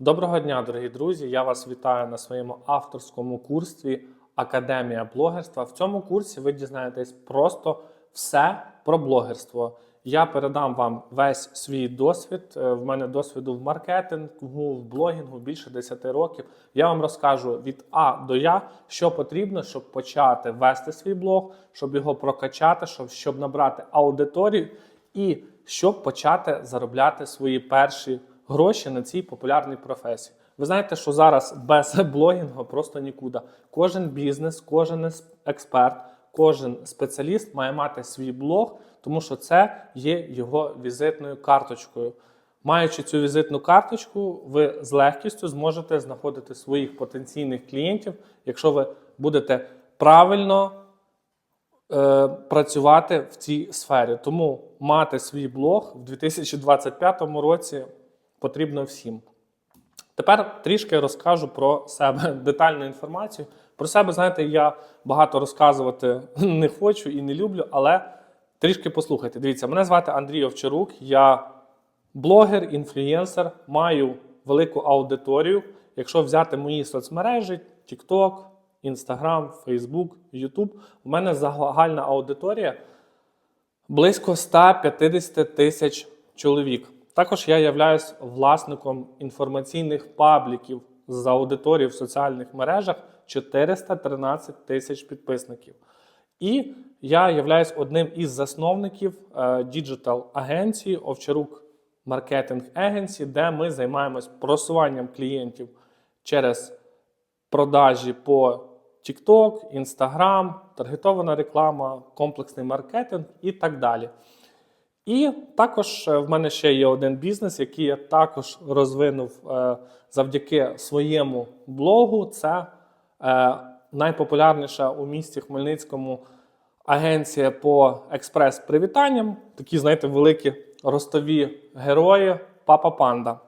Доброго дня, дорогі друзі! Я вас вітаю на своєму авторському курсі Академія блогерства. В цьому курсі ви дізнаєтесь просто все про блогерство. Я передам вам весь свій досвід. Е, В мене досвіду в маркетингу, в блогінгу більше 10 років. Я вам розкажу від А до Я, що потрібно, щоб почати вести свій блог, щоб його прокачати, щоб, щоб набрати аудиторію і щоб почати заробляти свої перші гроші на цій популярній професії. Ви знаєте, що зараз без блогінгу просто нікуди. Кожен бізнес, кожен експерт, кожен спеціаліст має мати свій блог, тому що це є його візитною карточкою. Маючи цю візитну карточку, ви з легкістю зможете знаходити своїх потенційних клієнтів, якщо ви будете правильно е, працювати в цій сфері. Тому мати свій блог в 2025 році потрібно всім. Тепер трішки розкажу про себе детальну інформацію. Про себе, знаєте, я багато розказувати не хочу і не люблю, але трішки послухайте. Дивіться, мене звати Андрій Овчарук, я блогер, інфлюєнсер, маю велику аудиторію. Якщо взяти мої соцмережі, TikTok, Instagram, Facebook, YouTube, у мене загальна аудиторія близько 150 тисяч чоловік. Також я являюсь власником інформаційних пабліків з аудиторією в соціальних мережах 413 тисяч підписників. І я являюсь одним із засновників діджитал агенції Овчарук Маркетинг Agency, де ми займаємось просуванням клієнтів через продажі по TikTok, Instagram, таргетована реклама, комплексний маркетинг і так далі. І також е, в мене ще є один бізнес, який я також розвинув е, завдяки своєму блогу. Це е, найпопулярніша у місті Хмельницькому агенція по експрес-привітанням. Такі, знаєте, великі ростові герої Папа Панда.